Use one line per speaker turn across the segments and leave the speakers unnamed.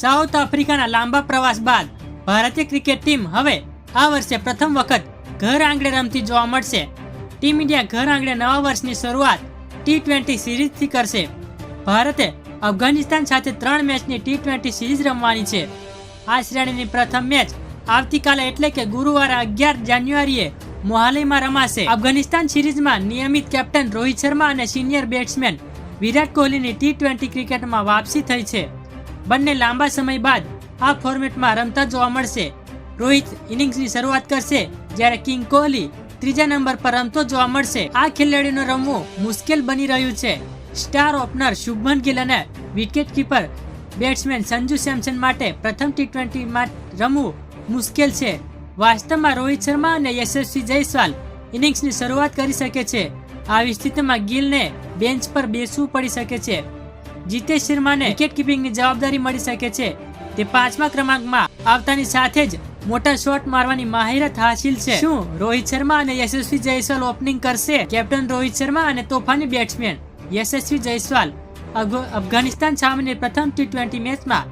South આફ્રિકાના લાંબા પ્રવાસ બાદ ભારતીય ક્રિકેટ ટીમ હવે આ વર્ષે પ્રથમ વખત ઘર આંગણે રમતી જોવા મળશે. ટીમ ઇન્ડિયા ઘર આંગણે નવા વર્ષની શરૂઆત ટી ટ્વેન્ટી સિરીઝથી કરશે. ભારતે અફઘાનિસ્તાન સાથે ત્રણ મેચની ટી ટ્વેન્ટી સિરીઝ રમવાની છે. આ શ્રેણીની પ્રથમ મેચ આવતીકાલે એટલે કે ગુરુવારે અગિયાર જાન્યુઆરીએ મોહાલીમાં રમાશે. અફઘાનિસ્તાન સિરીઝમાં નિયમિત કેપ્ટન રોહિત શર્મા અને સિનિયર બેટ્સમેન વિરાટ કોહલીની ટી ટ્વેન્ટી ક્રિકેટમાં વાપસી થઈ છે. બંને લાંબા સમય બાદ આ ફોર્મેટમાં રમતા જોવા મળશે. રોહિત ઇનિંગ્સની શરૂઆત કરશે, જ્યારે કિંગ કોહલી ત્રીજા નંબર પર રમતો જોવા મળશે. આ ખેલાડીનું રમવું મુશ્કેલ બની રહ્યું છે. સ્ટાર ઓપનર શુભમન ગિલ અને wicket keeper batsman Sanju Samson માટે પ્રથમ ટી ટ્વેન્ટીમાં રમવું મુશ્કેલ છે. વાસ્તવમાં રોહિત શર્મા અને યશસ્વી જયસ્વાલ ઇનિંગ્સની શરૂઆત કરી શકે છે. આવી સ્થિતિમાં ગિલને બેન્ચ પર બેસવું પડી શકે છે. જીતેશ શર્માને વિકેટ કીપિંગની જવાબદારી મળી શકે છે. તે પાંચમા ક્રમાંકમાં આવતાની સાથે જ મોટા શોટ મારવાની માહિરત હાસિલ છે. શું રોહિત શર્મા અને યશસ્વી જયસ્વાલ ઓપનિંગ કરશે? કેપ્ટન રોહિત શર્મા અને તોફાની બેટ્સમેન યશસ્વી જયસ્વાલ અફ- અફઘાનિસ્તાન સામેની પ્રથમ ટી ટ્વેન્ટી મેચમાં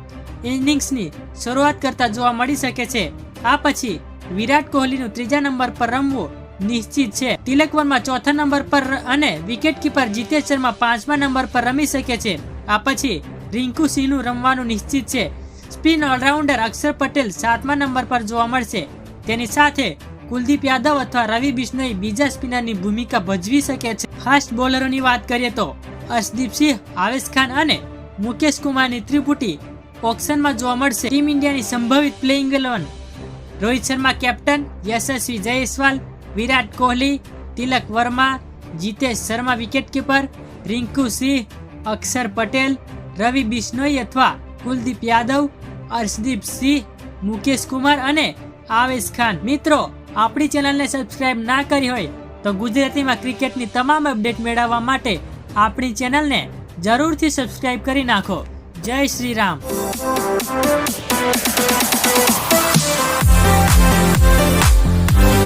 ઇનિંગ્સની શરૂઆત કરતા જોવા મળી શકે છે. આ પછી વિરાટ કોહલીનું ત્રીજા નંબર પર રમવું નિશ્ચિત છે. તિલક વર્મા ચોથા નંબર પર અને વિકેટકીપર જીતેશ શર્મા પાંચમા નંબર પર રમી શકે છે. આ પછી રિંકુ સિંહનું રમવાનું નિશ્ચિત છે. સ્પિન ઓલરાઉન્ડર અક્ષર પટેલ સાતમા નંબર પર જોવા મળશે. તેની સાથે કુલદીપ યાદવ અથવા રવિ બિશ્નોઈ બીજા સ્પિનરની ભૂમિકા ભજવી શકે છે. ફાસ્ટ બોલરોની વાત કરીએ તો અશદીપસિંહ આવેશ ખાન અને મુકેશ કુમારની ત્રિપુટી ઓક્શનમાં જોવા મળશે. ટીમ ઇન્ડિયાની સંભવિત playing eleven. Rohit Sharma captain, Yashasvi Jaiswal, Virat Kohli, Tilak Varma, Jitesh Sharma wicketkeeper, Rinku Singh Axar Patel, Ravi Bishnoi અથવા કુલદીપ યાદવ, અર્શદીપ સિંહ, મુકેશ કુમાર અને આવેશ ખાન. મિત્રો, આપણી ચેનલને સબસ્ક્રાઇબ ના કરી હોય તો ગુજરાતીમાં ક્રિકેટની તમામ અપડેટ મેળવવા માટે આપણી ચેનલને જરૂરથી સબસ્ક્રાઇબ કરી નાખો. જય શ્રી રામ.